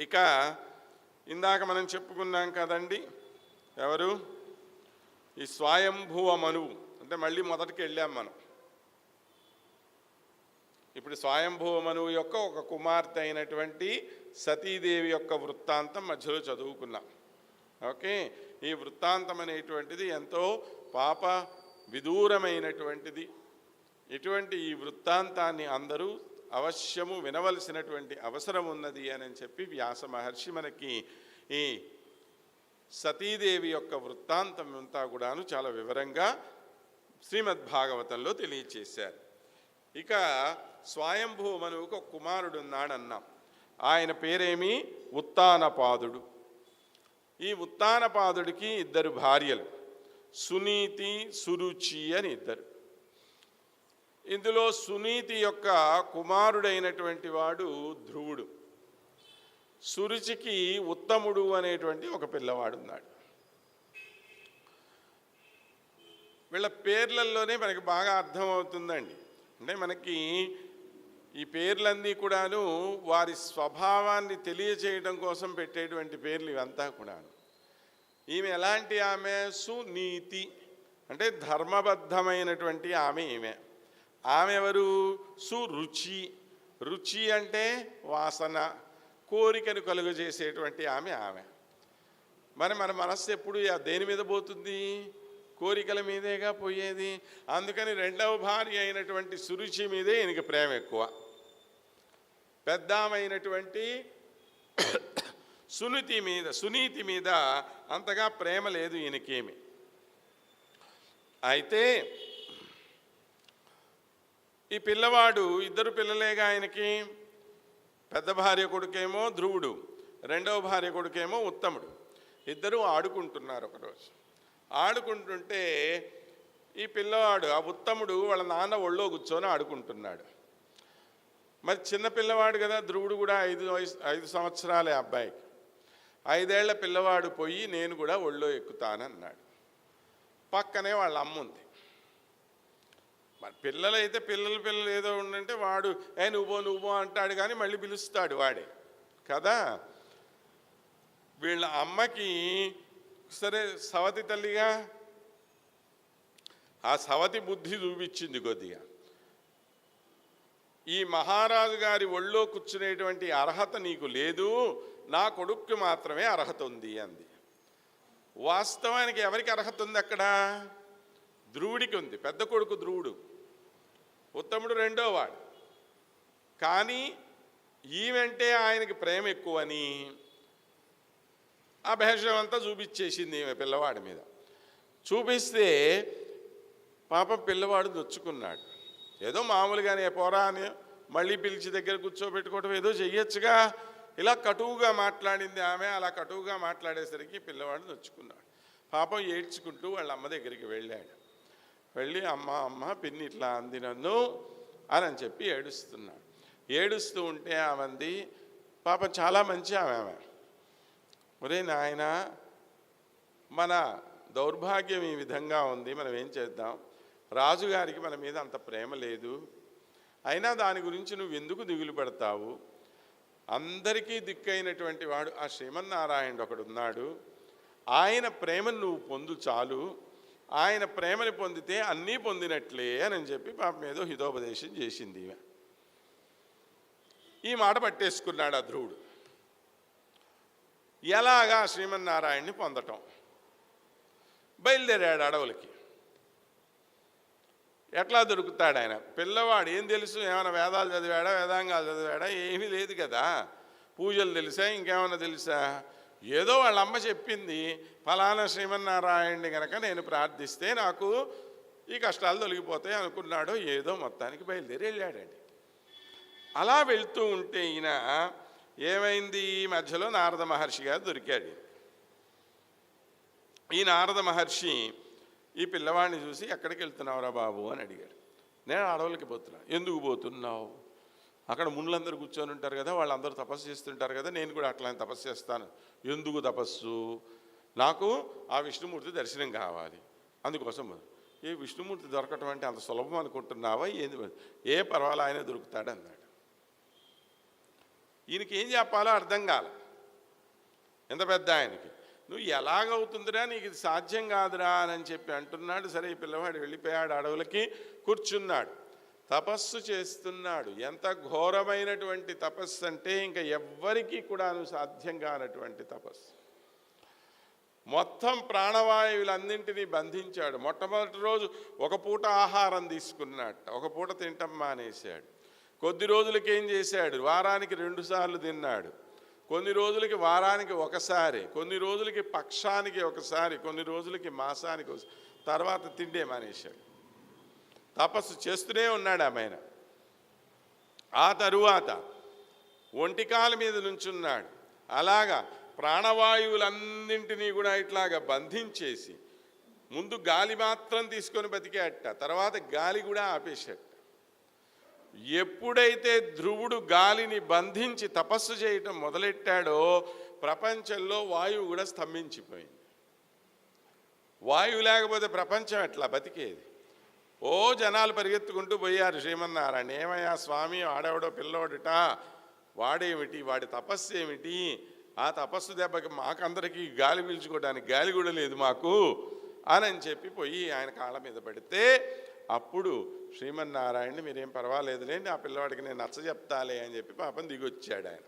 ఇక ఇందాక మనం చెప్పుకున్నాం కదండి ఎవరు? ఈ స్వయంభువ మనువు అంటే మళ్ళీ మొదటికి వెళ్ళాం మనం. ఇప్పుడు స్వయంభువ మనువు యొక్క ఒక కుమార్తె అయినటువంటి సతీదేవి యొక్క వృత్తాంతం మధ్యలో చదువుకున్నాం. ఓకే? ఈ వృత్తాంతం అనేటువంటిది ఎంతో పాప విదూరమైనటువంటిది. ఇటువంటి ఈ వృత్తాంతాన్ని అందరూ అవశ్యము వినవలసినటువంటి అవసరం ఉన్నది అని చెప్పి వ్యాస మహర్షి మనకి ఈ సతీదేవి యొక్క వృత్తాంతం అంతా కూడాను చాలా వివరంగా శ్రీమద్ భాగవతంలో తెలియచేశారు. ఇక స్వయంభూ మనువుకు ఒక కుమారుడు ఉన్నాడన్నాం. ఆయన పేరేమి? ఉత్తానపాదుడు. ఈ ఉత్తానపాదుడికి ఇద్దరు భార్యలు. సునీతి సురుచి అని ఇద్దరు. ఇందులో సునీతి యొక్క కుమారుడైనటువంటి వాడు ధ్రువుడు. సురుచికి ఉత్తముడు అనేటువంటి ఒక పిల్లవాడు ఉన్నాడు వీళ్ళ పేర్లలోనే మనకి బాగా అర్థమవుతుందండి. అంటే మనకి ఈ పేర్లన్నీ కూడాను వారి స్వభావాన్ని తెలియచేయడం కోసం పెట్టేటువంటి పేర్లు ఇవంతా కూడాను. ఈమె ఎలాంటి ఆమె? సునీతి. అంటే ధర్మబద్ధమైనటువంటి ఆమె ఈమె. ఆమె ఎవరు సురుచి. రుచి అంటే వాసన కోరికను కలుగజేసేటువంటి ఆమె ఆమె. మరి మన మనస్సు ఎప్పుడు దేని మీద పోతుంది? కోరికల మీదేగా పోయేది? అందుకని రెండవ భార్య అయినటువంటి సురుచి మీదే ఈయనకి ప్రేమ ఎక్కువ. పెద్దామైనటువంటి సునీతి మీద సునీతి మీద అంతగా ప్రేమ లేదు ఈయనకేమి. అయితే ఈ పిల్లవాడు ఇద్దరు పిల్లలేగా ఆయనకి? పెద్ద భార్య కొడుకేమో ధ్రువుడు రెండవ భార్య కొడుకేమో ఉత్తముడు. ఇద్దరూ ఆడుకుంటున్నారు ఒకరోజు. ఆడుకుంటుంటే ఈ పిల్లవాడు ఆ ఉత్తముడు వాళ్ళ నాన్న ఒళ్ళో కూర్చొని ఆడుకుంటున్నాడు. మరి చిన్న పిల్లవాడు కదా ధ్రువుడు కూడా ఐదు వయసు ఐదు సంవత్సరాలే అబ్బాయికి ఐదేళ్ళ పిల్లవాడు పోయి నేను కూడా ఒళ్ళో ఎక్కుతానన్నాడు. పక్కనే వాళ్ళ అమ్మ ఉంది మరి పిల్లలైతే పిల్లల పిల్లలు ఏదో ఉండంటే వాడు ఏ నువ్వో నువ్వో అంటాడు కానీ మళ్ళీ పిలుస్తాడు వాడే. కదా? వీళ్ళ అమ్మకి సరే సవతి తల్లిగా ఆ సవతి బుద్ధి చూపించింది కొద్దిగా. ఈ మహారాజు గారి ఒళ్ళో కూర్చునేటువంటి అర్హత నీకు లేదు నా కొడుక్కి మాత్రమే అర్హత ఉంది అంది. వాస్తవానికి ఎవరికి అర్హత ఉంది అక్కడ? ధ్రువుడికి ఉంది పెద్ద కొడుకు ధ్రువుడు. ఉత్తముడు రెండో వాడు. కానీ ఈవెంటే ఆయనకి ప్రేమ ఎక్కువని ఆ భేషం అంతా చూపించేసింది ఈమె పిల్లవాడి మీద. చూపిస్తే పాపం పిల్లవాడు నొచ్చుకున్నాడు. ఏదో మామూలుగానే పోరా అని మళ్ళీ పిలిచి దగ్గర కూర్చోబెట్టుకోవడం ఏదో చెయ్యొచ్చుగా. ఇలా కటువుగా మాట్లాడింది ఆమె. అలా కటువుగా మాట్లాడేసరికి పిల్లవాడు నొచ్చుకున్నాడు. పాపం ఏడ్చుకుంటూ వాళ్ళ అమ్మ దగ్గరికి వెళ్ళాడు. వెళ్ళి అమ్మ అమ్మ పిన్ని ఇట్లా అంది నన్ను అని అని చెప్పి ఏడుస్తున్నాడు. ఏడుస్తూ ఉంటే ఆమెంది పాపం చాలా మంచి ఆమె ఆమె. ఒరే నాయన మన దౌర్భాగ్యం ఈ విధంగా ఉంది మనం ఏం చేద్దాం? రాజుగారికి మన మీద అంత ప్రేమ లేదు. అయినా దాని గురించి నువ్వు ఎందుకు దిగులు పడతావు? అందరికీ దిక్కైనటువంటి వాడు ఆ శ్రీమన్నారాయణుడు ఒకడు ఉన్నాడు ఆయన ప్రేమను నువ్వు పొందు చాలు. ఆయన ప్రేమని పొందితే అన్నీ పొందినట్లే అని చెప్పి పాపం ఏదో హితోపదేశం చేసింది ఈమె. ఈ మాట పట్టేసుకున్నాడు ఆ ధ్రువుడు. ఎలాగా శ్రీమన్నారాయణ్ణి పొందటం? బయలుదేరాడు అడవులకి. ఎట్లా దొరుకుతాడు ఆయన? పిల్లవాడు ఏం తెలుసు? ఏమైనా వేదాలు చదివాడా వేదాంగాలు చదివాడా? ఏమీ లేదు కదా. పూజలు తెలుసా? ఇంకేమైనా తెలుసా? ఏదో వాళ్ళ అమ్మ చెప్పింది ఫలానా శ్రీమన్నారాయణ్ణి గనక నేను ప్రార్థిస్తే నాకు ఈ కష్టాలు తొలగిపోతాయి అనుకున్నాడో ఏదో మొత్తానికి బయలుదేరి వెళ్ళాడండి. అలా వెళ్తూ ఉంటే ఈయన ఏమైంది? ఈ మధ్యలో నారద మహర్షి గారు దొరికాడు. ఈ నారద మహర్షి ఈ పిల్లవాడిని చూసి ఎక్కడికి వెళ్తున్నావురా బాబు? అని అడిగాడు. నేను అడవులకి పోతున్నా. ఎందుకు పోతున్నావు? అక్కడ మునులందరూ కూర్చొని ఉంటారు కదా వాళ్ళందరూ తపస్సు చేస్తుంటారు కదా నేను కూడా అట్లా తపస్సు చేస్తాను. ఎందుకు తపస్సు? నాకు ఆ విష్ణుమూర్తి దర్శనం కావాలి. అందుకోసం ఏ విష్ణుమూర్తి దొరకటం అంటే అంత సులభం అనుకుంటున్నావా? ఏంది? ఏ పర్వాలే ఆయన దొరుకుతాడు అన్నాడు. ఈయనకి ఏం చెప్పాలో అర్థం కాల. ఎంత పెద్ద ఆయనకి? నువ్వు ఎలాగవుతుందిరా నీకు ఇది సాధ్యం కాదురా అని చెప్పి అంటున్నాడు. సరే ఈ పిల్లవాడు వెళ్ళిపోయాడు అడవులకి కూర్చున్నాడు. తపస్సు చేస్తున్నాడు. ఎంత ఘోరమైనటువంటి తపస్సు అంటే ఇంకా ఎవ్వరికీ కూడాను సాధ్యం కానటువంటి తపస్సు. మొత్తం ప్రాణవాయువులన్నింటినీ బంధించాడు. మొట్టమొదటి రోజు ఒక పూట ఆహారం తీసుకున్నట్ట ఒక పూట తింటం మానేశాడు. కొద్ది రోజులకి ఏం చేశాడు? వారానికి రెండు సార్లు తిన్నాడు. కొన్ని రోజులకి వారానికి ఒకసారి కొన్ని రోజులకి పక్షానికి ఒకసారి కొన్ని రోజులకి మాసానికి ఒకసారి తర్వాత తిండే మానేశాడు. తపస్సు చేస్తూనే ఉన్నాడు ఆమెన. ఆ తరువాత ఒంటికాల మీద నుంచున్నాడు. అలాగా ప్రాణవాయువులన్నింటినీ కూడా ఇట్లాగా బంధించేసి ముందు గాలి మాత్రం తీసుకొని బతికేట తర్వాత గాలి కూడా ఆపేసేట. ఎప్పుడైతే ధ్రువుడు గాలిని బంధించి తపస్సు చేయటం మొదలెట్టాడో ప్రపంచంలో వాయువు కూడా స్తంభించిపోయింది. వాయువు లేకపోతే ప్రపంచం ఎట్లా బతికేది? ఓ జనాలు పరిగెత్తుకుంటూ పోయారు శ్రీమన్నారాయణ. ఏమయ్యా స్వామి ఆడెవడో పిల్లోడుట? వాడేమిటి? వాడి తపస్సు ఏమిటి? ఆ తపస్సు దెబ్బకి మాకందరికీ గాలి పీల్చుకోవడానికి గాలి కూడా లేదు మాకు అని చెప్పి పోయి ఆయన కాళ్ళ మీద పడితే అప్పుడు శ్రీమన్నారాయణ మీరేం పర్వాలేదులేండి ఆ పిల్లవాడికి నేను నచ్చ చెప్తాలే అని చెప్పి పాపం దిగి వచ్చాడు ఆయన.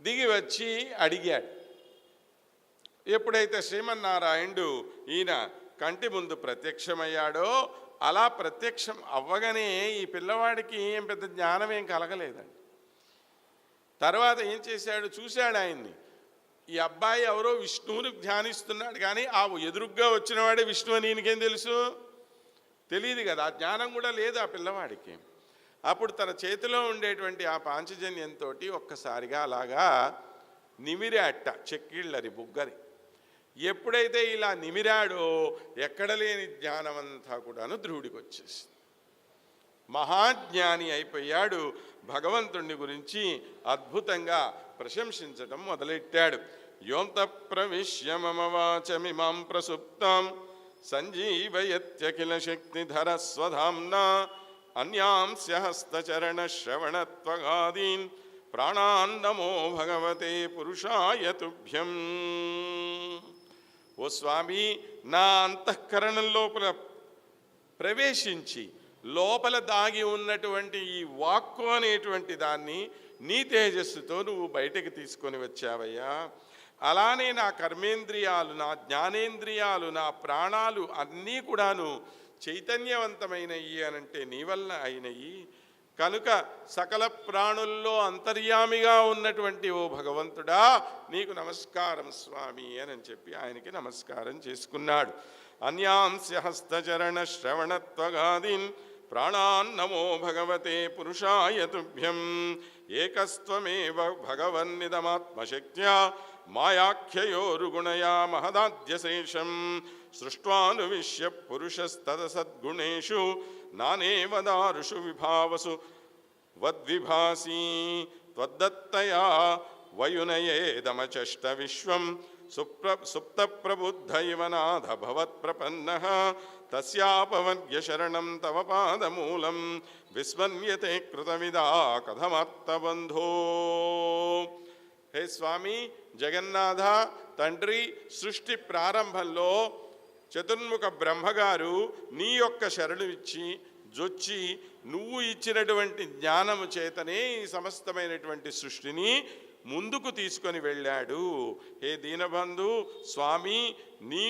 దిగి వచ్చి అడిగాడు. ఎప్పుడైతే శ్రీమన్నారాయణుడు ఈయన కంటి ముందు ప్రత్యక్షమయ్యాడో అలా ప్రత్యక్షం అవ్వగానే ఈ పిల్లవాడికి ఏం పెద్ద జ్ఞానం ఏం కలగలేదండి. తర్వాత ఏం చేశాడు? చూశాడు ఆయన్ని. ఈ అబ్బాయి ఎవరో విష్ణువుని ధ్యానిస్తున్నాడు కానీ ఆ ఎదురుగ్గా వచ్చినవాడే విష్ణువు అని ఈయనకేం తెలుసు? తెలియదు కదా ఆ జ్ఞానం కూడా లేదు ఆ పిల్లవాడికి. అప్పుడు తన చేతిలో ఉండేటువంటి ఆ పాంచజన్యంతో ఒక్కసారిగా అలాగా నిమిరి అట్ట చెక్కిళ్ళరి బుగ్గరి ఎప్పుడైతే ఇలా నిమిరాడో ఎక్కడ లేని జ్ఞానమంతా కూడాను ధ్రువుడికి వచ్చేసింది మహాజ్ఞాని అయిపోయాడు. భగవంతుణ్ణి గురించి అద్భుతంగా ప్రశంసించటం మొదలెట్టాడు. యోంత ప్రవిశ్య మమ ప్రసుప్తాం సంజీవయత్యఖిల శక్తిధర స్వధాంనా అన్యాం సహస్తచరణ శ్రవణత్వగాదీన్ ప్రాణాన్నమో భగవతే పురుషాయ తుభ్యం. ఓ స్వామి నా అంతఃకరణం లోపల ప్రవేశించి లోపల దాగి ఉన్నటువంటి ఈ వాక్కు అనేటువంటి దాన్ని నీ తేజస్సుతో నువ్వు బయటకు తీసుకొని వచ్చావయ్యా. అలానే నా కర్మేంద్రియాలు నా జ్ఞానేంద్రియాలు నా ప్రాణాలు అన్నీ కూడాను చైతన్యవంతమైనవి అనంటే నీ వల్ల అయినయి. కనుక సకల ప్రాణుల్లో అంతర్యామిగా ఉన్నటువంటి ఓ భగవంతుడా నీకు నమస్కారం స్వామి అని చెప్పి ఆయనకి నమస్కారం చేసుకున్నాడు. అన్యాంస్య హస్తచరణ శ్రవణత్వగాదిన్ ప్రాణాన్నమో భగవతే పురుషాయ తుభ్యం. ఏకస్త్వమేవ భగవన్నిదమాత్మశక్త్యా मायाख्योरुगुणया महदाद्यशेषं सृष्ट्वानुविश्य पुरुषस्तदसद्गुणेषु नानेव दारुषु विभावसु वद्विभासी त्वद्दत्तया वयुनयेदमचष्टविश्वं सुप्र सुप्तप्रबुद्ध इव नाथ भवत्प्रपन्नः तस्यापवद्यशरणं तव पादमूलं विस्मन्यते कृतविदा कथमर्थबन्धो స్వామి జగన్నాథ తండ్రి సృష్టి ప్రారంభంలో చతుర్ముఖ బ్రహ్మగారు నీ యొక్క శరణు ఇచ్చి జొచ్చి నువ్వు ఇచ్చినటువంటి జ్ఞానము చేతనే ఈ సమస్తమైనటువంటి సృష్టిని ముందుకు తీసుకొని వెళ్ళాడు. హే దీనబంధు స్వామి నీ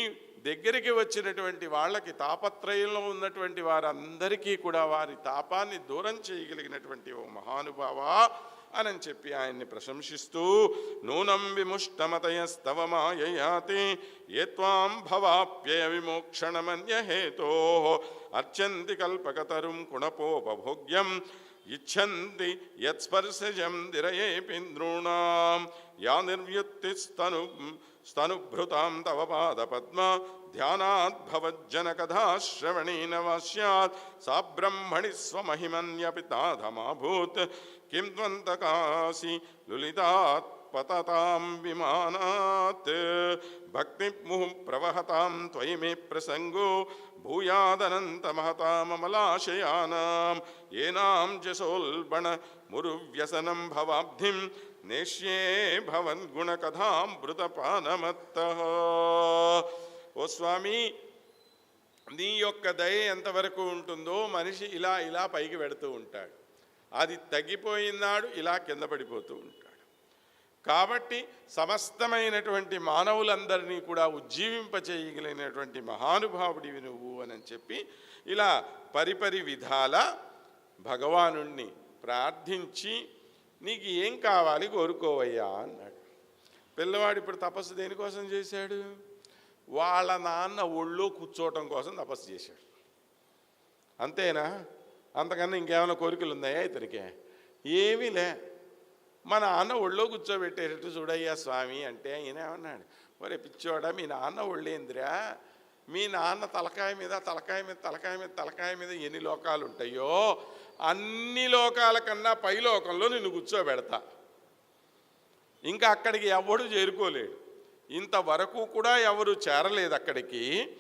దగ్గరికి వచ్చినటువంటి వాళ్ళకి తాపత్రయంలో ఉన్నటువంటి వారందరికీ కూడా వారి తాపాన్ని దూరం చేయగలిగినటువంటి ఓ మహానుభావ అని చెప్పి ఆయన్ని ప్రశంసిస్తూ నూనం విముష్టమతయస్తవ మాయయాతి ఏ త్వాం భవాప్యయ విమోక్షణమన్యహేతో అర్చంతి కల్పకతరుం కుణపోపభోగ్యం इच्छन्ति यत्स्पर्शजं दिरयेऽपि नॄणां या निर्व्युत्तिस्तनु स्तनुभृतां तव पादपद्मा ध्यानाद्भवज्जनकथा श्रवणेन वा स्यात् सा ब्रह्मणि स्वमहिमन्यपि ताधमाभूत् किं त्वन्तकासि लुलितात् पततां विमानात् भक्तिमुः प्रवहतां त्वयि मे प्रसङ्गो भूयादनन्तमहताममलाशयानां येनां जसोल्बण मुरुव्यसनं भवाब्धिं నేష్యే భవన్ గుణకథామృతపానమత్త ఓ స్వామి నీ యొక్క దయ ఎంతవరకు ఉంటుందో మనిషి ఇలా ఇలా పైకి పెడుతూ ఉంటాడు అది తగ్గిపోయినాడు ఇలా కింద పడిపోతూ ఉంటాడు కాబట్టి సమస్తమైనటువంటి మానవులందరినీ కూడా ఉజ్జీవింపచేయగలిగినటువంటి మహానుభావుడివి నువ్వు అని చెప్పి ఇలా పరిపరి విధాల భగవాను ప్రార్థించి నీకు ఏం కావాలి కోరుకోవయ్యా అన్నాడు. పిల్లవాడు ఇప్పుడు తపస్సు దేనికోసం చేశాడు? వాళ్ళ నాన్న ఒళ్ళో కూర్చోవటం కోసం తపస్సు చేశాడు. అంతేనా? అంతకన్నా ఇంకేమైనా కోరికలు ఉన్నాయా ఇతనికి? ఏమీ లే. మా నాన్న ఒళ్ళో కూర్చోబెట్టేటట్టు చూడయ్యా స్వామి అంటే ఆయన ఏమన్నాడు ఒరే పిచ్చోడా మీ నాన్న ఒళ్ళేందిరా? మీ నాన్న తలకాయ మీద తలకాయ మీద తలకాయ మీద తలకాయ మీద ఎన్ని లోకాలు ఉంటాయో అన్ని లోకాల కన్నా పై లోకంలో నిన్ను కూర్చోబెడతా. ఇంకా అక్కడికి ఎవడు చేరుకోలేడు. ఇంతవరకు కూడా ఎవరు చేరలేదు అక్కడికి.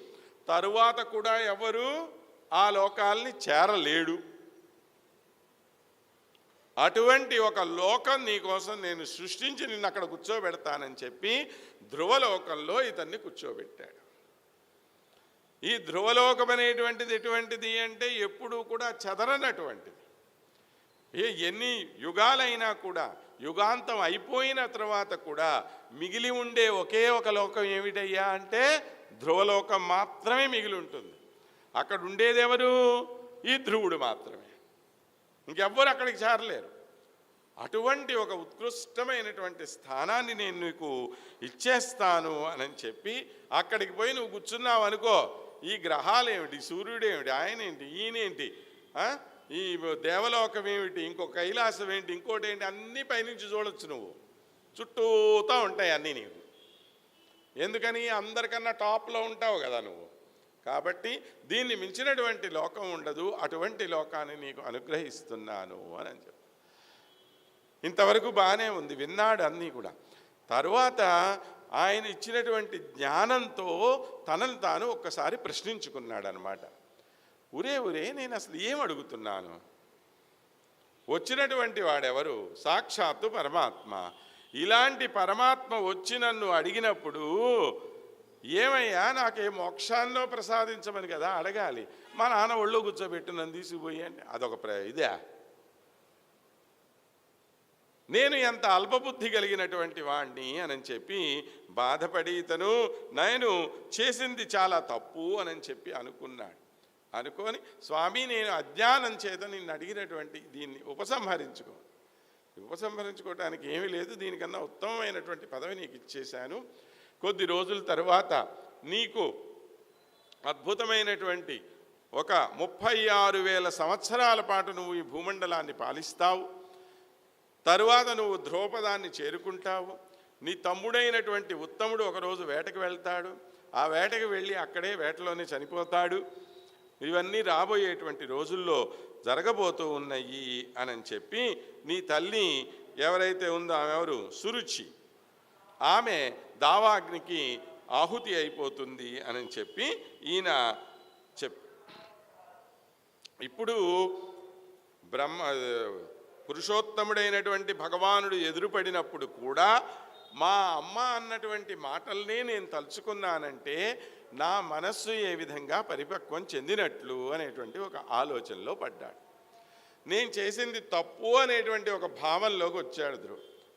తరువాత కూడా ఎవరు ఆ లోకాల్ని చేరలేడు. అటువంటి ఒక లోకం నీకోసం నేను సృష్టించి నిన్ను అక్కడ కూర్చోబెడతానని చెప్పి ధ్రువలోకంలో ఇతన్ని కూర్చోబెట్టాడు. ఈ ధ్రువలోకం అనేటువంటిది ఎటువంటిది అంటే ఎప్పుడూ కూడా చదరనటువంటిది. ఏ ఎన్ని యుగాలైనా కూడా యుగాంతం అయిపోయిన తర్వాత కూడా మిగిలి ఉండే ఒకే ఒక లోకం ఏమిటయ్యా అంటే ధ్రువలోకం మాత్రమే మిగిలి ఉంటుంది. అక్కడ ఉండేది ఎవరు? ఈ ధ్రువుడు మాత్రమే. ఇంకెవ్వరు అక్కడికి చేరలేరు. అటువంటి ఒక ఉత్కృష్టమైనటువంటి స్థానాన్ని నేను నీకు ఇచ్చేస్తాను అని చెప్పి అక్కడికి పోయి నువ్వు కూర్చున్నావు అనుకో ఈ గ్రహాలు ఏమిటి సూర్యుడు ఏమిటి ఆయన ఏంటి ఈయనేంటి ఈ దేవలోకం ఏమిటి ఇంకో కైలాసం ఏంటి ఇంకోటి ఏంటి అన్నీ పైనుంచి చూడొచ్చు నువ్వు. చుట్టూతా ఉంటాయి అన్నీ నీవు ఎందుకని? అందరికన్నా టాప్లో ఉంటావు కదా నువ్వు. కాబట్టి దీన్ని మించినటువంటి లోకం ఉండదు అటువంటి లోకాన్ని నీకు అనుగ్రహిస్తున్నాను అని అని చెప్పి. ఇంతవరకు బాగానే ఉంది విన్నాడు అన్నీ కూడా. తరువాత ఆయన ఇచ్చినటువంటి జ్ఞానంతో తనను తాను ఒక్కసారి ప్రశ్నించుకున్నాడు అనమాట ఉరే ఉరే నేను అసలు ఏం అడుగుతున్నాను? వచ్చినటువంటి వాడెవరు? సాక్షాత్తు పరమాత్మ. ఇలాంటి పరమాత్మ వచ్చి నన్ను అడిగినప్పుడు ఏమయ్యా నాకే మోక్షాల్లో ప్రసాదించమని కదా అడగాలి. మా నాన్న ఒళ్ళో కూర్చోబెట్టి నన్ను తీసుకుపోయి అంటే అదొక ప్ర ఇదే. నేను ఎంత అల్పబుద్ధి కలిగినటువంటి వాణ్ణి అని చెప్పి బాధపడి ఇతను నేను చేసింది చాలా తప్పు అని చెప్పి అనుకున్నాడు. అనుకొని స్వామి నేను అజ్ఞానం చేత నిన్ను అడిగినటువంటి దీన్ని ఉపసంహరించుకో. ఉపసంహరించుకోవడానికి ఏమీ లేదు దీనికన్నా ఉత్తమమైనటువంటి పదవి నీకు ఇచ్చేశాను. కొద్ది రోజుల తర్వాత నీకు అద్భుతమైనటువంటి ఒక ముప్పై ఆరు వేల సంవత్సరాల పాటు నువ్వు ఈ భూమండలాన్ని పాలిస్తావు. తరువాత నువ్వు ధ్రువపదాన్ని చేరుకుంటావు. నీ తమ్ముడైనటువంటి ఉత్తముడు ఒకరోజు వేటకు వెళ్తాడు. ఆ వేటకు వెళ్ళి అక్కడే వేటలోనే చనిపోతాడు. ఇవన్నీ రాబోయేటువంటి రోజుల్లో జరగబోతూ ఉన్నాయి అని చెప్పి నీ తల్లి ఎవరైతే ఉందో ఆమె ఎవరు? సురుచి. ఆమె దావాగ్నికి ఆహుతి అయిపోతుంది అని చెప్పి ఈయన చెప్ ఇప్పుడు బ్రహ్మ పురుషోత్తముడైనటువంటి భగవానుడు ఎదురుపడినప్పుడు కూడా మా అమ్మ అన్నటువంటి మాటల్నే నేను తలుచుకున్నానంటే నా మనస్సు ఏ విధంగా పరిపక్వం చెందినట్లు అనేటువంటి ఒక ఆలోచనలో పడ్డాడు. నేను చేసింది తప్పు అనేటువంటి ఒక భావంలోకి వచ్చాడు ధ్రువ